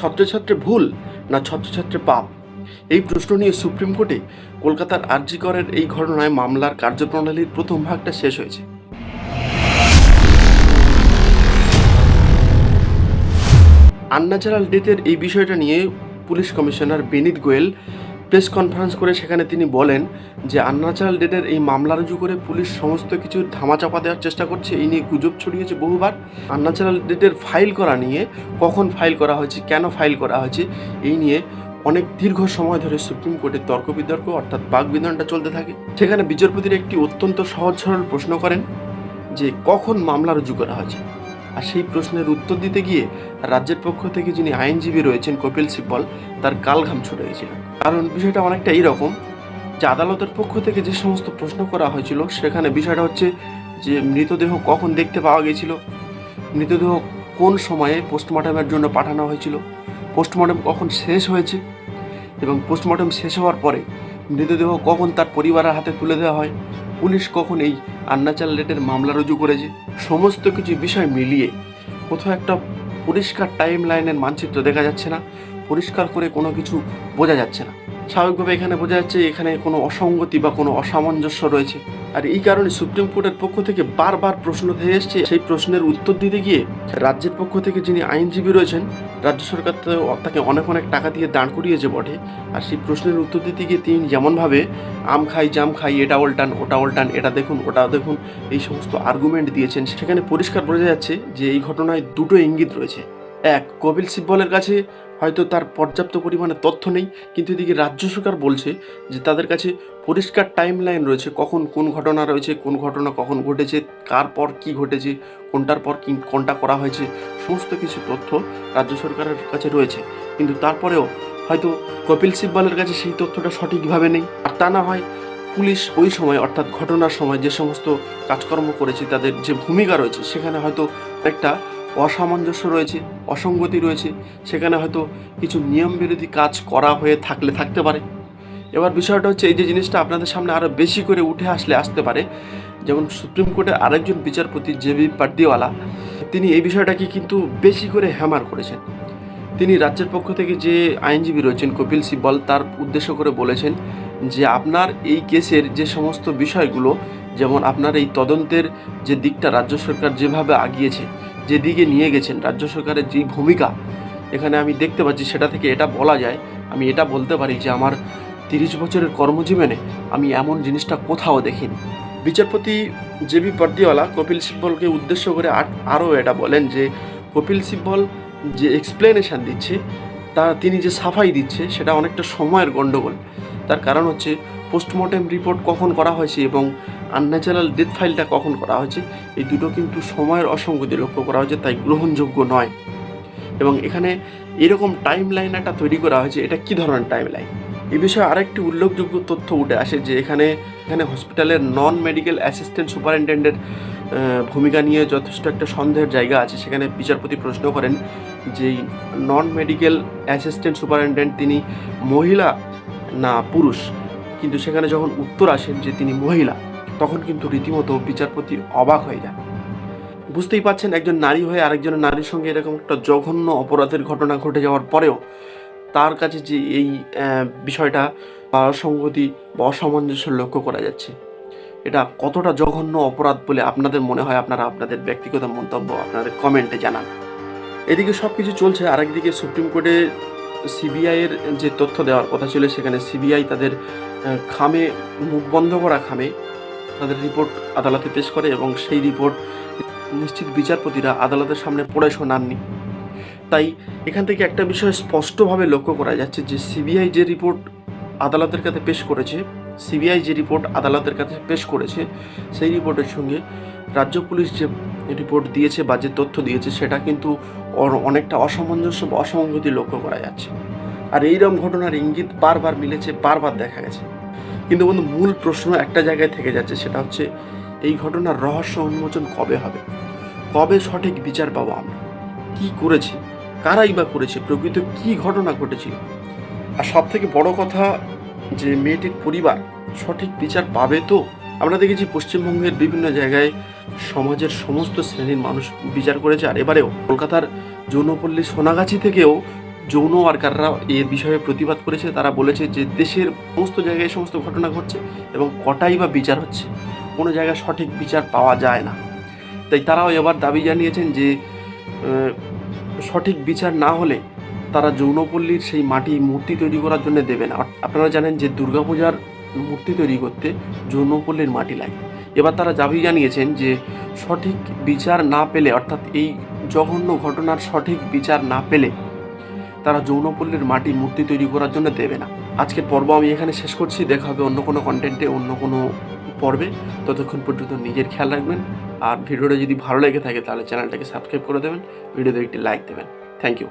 ছত্রছত্রে ভুল না ছাত্রছাত্রী পাপ? এই প্রশ্ন নিয়ে সুপ্রিম কোর্টে কলকাতার আরজিকরের এই ঘটনায় মামলার কার্যপ্রণালীর প্রথম ভাগটা শেষ হয়েছে। আন্নাচারাল ডেথের এই বিষয়টা নিয়ে police commissioner Vineet Goyal press conference করে সেখানে তিনি বলেন যে আনন্যাচারাল ডেটের এই মামলা রুজু করে পুলিশ সমস্ত কিছু ধামাচাপা দেওয়ার চেষ্টা করছে। এই নিয়ে গুজব ছড়িয়েছে বহুবার। আনন্যাচারাল ডেটের ফাইল করা নিয়ে কখন ফাইল করা হয়েছে, কেন ফাইল করা হয়েছে, এই নিয়ে অনেক দীর্ঘ সময় ধরে সুপ্রিম কোর্টে তর্ক বিতর্ক অর্থাৎ বাগবিধানটা চলতে থাকে। সেখানে বিচারপতির একটি অত্যন্ত সহজ সরল প্রশ্ন করেন যে কখন মামলা রুজু করা হয়েছে? আর সেই প্রশ্নের উত্তর দিতে গিয়ে রাজ্যের পক্ষ থেকে যিনি আইনজীবী রয়েছেন কপিল সিব্বল, তার গালঘাম ছুটে গেছিল কারণ বিষয়টা অনেকটা এইরকম যে আদালতের পক্ষ থেকে যে সমস্ত প্রশ্ন করা হয়েছিল, সেখানে বিষয়টা হচ্ছে যে মৃতদেহ কখন দেখতে পাওয়া গেছিল মৃতদেহ কোন সময়ে পোস্টমর্টমের জন্য পাঠানো হয়েছিল, পোস্টমর্টম কখন শেষ হয়েছে এবং পোস্টমর্টম শেষ হওয়ার পরে মৃতদেহ কখন তার পরিবারের হাতে তুলে দেওয়া হয়, পুলিশ কখন এই আন্নাচাল লেটের মামলা রুজু করেছে। সমস্ত কিছু বিষয় মিলিয়ে কোথাও একটা পরিষ্কার টাইম লাইনের মানচিত্র দেখা যাচ্ছে না। পরিষ্কার করে কোনো কিছু বোঝা যাচ্ছে না। স্বাভাবিকভাবে এখানে বোঝা যাচ্ছে এখানে কোনো অসঙ্গতি বা কোনো অসামঞ্জস্য রয়েছে। আর এই কারণে সুপ্রিম কোর্টের পক্ষ থেকে বারবার প্রশ্ন ধরে এসছে। সেই প্রশ্নের উত্তর দিতে গিয়ে রাজ্যের পক্ষ থেকে যিনি আইনজীবী রয়েছেন, রাজ্য সরকার তাকে অনেক অনেক টাকা দিয়ে দাঁড় করিয়েছে বটে। আর সেই প্রশ্নের উত্তর দিতে গিয়ে তিনি যেমনভাবে আম খাই, জাম খাই, এটা উল্টান, ওটা উল্টান, এটা দেখুন, ওটা দেখুন, এই সমস্ত আর্গুমেন্ট দিয়েছেন। সেখানে পরিষ্কার বোঝা যাচ্ছে যে এই ঘটনায় দুটো ইঙ্গিত রয়েছে। এক কপিল সিব্বলের কাছে হয়তো তার পর্যাপ্ত পরিমাণে তথ্য নেই, কিন্তু এদিকে রাজ্য সরকার বলছে যে তাদের কাছে পরিষ্কার টাইম লাইন রয়েছে, কখন কোন ঘটনা রয়েছে, কোন ঘটনা কখন ঘটেছে, কার পর কি ঘটেছে, কোনটার পর কি, কোনটা করা হয়েছে, সমস্ত কিছু তথ্য রাজ্য সরকারের কাছে রয়েছে। কিন্তু তারপরেও হয়তো কপিল সিব্বালের কাছে সেই তথ্যটা সঠিকভাবে নেই। আর তা না হয় পুলিশ ওই সময়, অর্থাৎ ঘটনার সময় যে সমস্ত কাজকর্ম করেছে, তাদের যে ভূমিকা রয়েছে, সেখানে হয়তো একটা অসামঞ্জস্য রয়েছে, অসঙ্গতি রয়েছে, সেখানে হয়তো কিছু নিয়ম বিরোধী কাজ করা হয়ে থাকলে থাকতে পারে। এবার বিষয়টা হচ্ছে এই যে জিনিসটা আপনাদের সামনে আরও বেশি করে উঠে আসলে আসতে পারে, যেমন সুপ্রিম কোর্টের আরেকজন বিচারপতি জেবি পার্দিওয়ালা তিনি এই বিষয়টাকে কিন্তু বেশি করে হ্যামার করেছেন। তিনি রাজ্যের পক্ষ থেকে যে আইনজীবী রয়েছেন কপিল সিব্বল, তার উদ্দেশ্য করে বলেছেন যে আপনার এই কেসের যে সমস্ত বিষয়গুলো, যেমন আপনার এই তদন্তের যে দিকটা রাজ্য সরকার যেভাবে আগিয়েছে যেদিকে নিয়ে গেছেন, রাজ্য সরকারের যে ভূমিকা, এখানে আমি দেখতে পাচ্ছি, সেটা থেকে এটা বলা যায়, আমি এটা বলতে পারি যে আমার তিরিশ বছরের কর্মজীবনে আমি এমন জিনিসটা কোথাও দেখিনি। বিচারপতি জে বি পর্দিওয়ালা কপিল সিব্বলকে উদ্দেশ্য করে আরও এটা বলেন যে, কপিল সিব্বল যে এক্সপ্লেনেশান দিচ্ছে তা তিনি যে সাফাই দিচ্ছে, সেটা অনেকটা সময়ের গণ্ডগোল তার কারণ হচ্ছে পোস্টমর্টেম রিপোর্ট কখন করা হয়েছে এবং আনন্যাচারাল ডেথ ফাইলটা কখন করা হয়েছে, এই দুটো কিন্তু সময়ের অসঙ্গতি লক্ষ্য করা হয়েছে, তাই গ্রহণযোগ্য নয়। এবং এখানে এরকম টাইম লাইন একটা তৈরি করা হয়েছে, এটা কি ধরনের টাইম লাইন এ বিষয়ে আরেকটি উল্লেখযোগ্য তথ্য উঠে আসে যে, এখানে এখানে হসপিটালের নন মেডিকেল অ্যাসিস্ট্যান্ট সুপারিনটেন্ডেন্টের ভূমিকা নিয়ে যথেষ্ট একটা সন্দেহের জায়গা আছে। সেখানে বিচারপতি প্রশ্ন করেন যে নন মেডিকেল অ্যাসিস্ট্যান্ট সুপারিনটেন্ডেন্ট তিনি মহিলা না পুরুষ। কিন্তু সেখানে যখন উত্তর আসেন যে তিনি মহিলা, তখন কিন্তু রীতিমতো বিচারপতি অবাক হয়ে যান। বুঝতেই পাচ্ছেন একজন নারী হয়ে আরেকজনের নারীর সঙ্গে এরকম একটা জঘন্য অপরাধের ঘটনা ঘটে যাওয়ার পরেও তার কাছে যে এই বিষয়টা অসঙ্গতি বা অসামঞ্জস্য লক্ষ্য করা যাচ্ছে। এটা কতটা জঘন্য অপরাধ বলে আপনাদের মনে হয়? আপনারা আপনাদের ব্যক্তিগত মন্তব্য আপনাদের কমেন্টে জানান। এদিকে সব কিছু চলছে, আরেকদিকে সুপ্রিম কোর্টে সিবিআইয়ের যে তথ্য দেওয়ার কথা ছিল, সেখানে সিবিআই তাদের খামে, মুখ বন্ধ করা খামে তাদের রিপোর্ট আদালতে পেশ করে এবং সেই রিপোর্ট নিশ্চিত বিচারপতিরা আদালতের সামনে পড়ে শোনাননি। তাই এখান থেকে একটা বিষয় স্পষ্টভাবে লক্ষ্য করা যাচ্ছে যে সিবিআই যে রিপোর্ট আদালতের কাছে পেশ করেছে সিবিআই যে রিপোর্ট আদালতের কাছে পেশ করেছে, সেই রিপোর্টের সঙ্গে রাজ্য পুলিশ যে রিপোর্ট দিয়েছে বা যে তথ্য দিয়েছে, সেটা কিন্তু অনেকটা অসামঞ্জস্য বা অসঙ্গতি লক্ষ্য করা যাচ্ছে। আর এইরকম ঘটনার ইঙ্গিত বারবার মিলেছে, বারবার দেখা গেছে। কিন্তু বন্ধু, মূল প্রশ্ন একটা জায়গায় থেকে যাচ্ছে, সেটা হচ্ছে এই ঘটনার রহস্য উন্মোচন কবে হবে? কবে সঠিক বিচার পাবো আমরা? কী করেছি? কারাই বা করেছে? প্রকৃত কি ঘটনা ঘটেছিল? আর সব থেকে বড় কথা যে মেয়েটির পরিবার সঠিক বিচার পাবে তো? আমরা দেখেছি পশ্চিমবঙ্গের বিভিন্ন জায়গায় সমাজের সমস্ত শ্রেণির মানুষ বিচার করেছে, আর এবারেও কলকাতার যৌনপল্লী সোনাগাছি থেকেও যৌন ওয়ার্কাররা এর বিষয়ে প্রতিবাদ করেছে। তারা বলেছে যে দেশের সমস্ত জায়গায় সমস্ত ঘটনা ঘটছে এবং কটাই বা বিচার হচ্ছে, কোনো জায়গায় সঠিক বিচার পাওয়া যায় না। তাই তারাও এবার দাবি জানিয়েছেন যে সঠিক বিচার না হলে তারা যৌনপল্লীর সেই মাটি মূর্তি তৈরি করার জন্য দেবে না। আপনারা জানেন যে দুর্গাপূজার মূর্তি তৈরি করতে যৌনপল্লীর মাটি লাগে। এবার তারা দাবি জানিয়েছেন যে সঠিক বিচার না পেলে, অর্থাৎ এই জঘন্য ঘটনার সঠিক বিচার না পেলে তারা যৌনপল্লীর মাটি মূর্তি তৈরি করার জন্য দেবে না। আজকের পর্ব আমি এখানে শেষ করছি। দেখা হবে অন্য কোনো কন্টেন্টে অন্য কোনো পর্বে। ততক্ষণ পর্যন্ত নিজের খেয়াল রাখবেন। আর ভিডিওটা যদি ভালো লেগে থাকে, তাহলে চ্যানেলটাকে সাবস্ক্রাইব করে দেবেন। ভিডিওতে একটি লাইক দেবেন। Thank you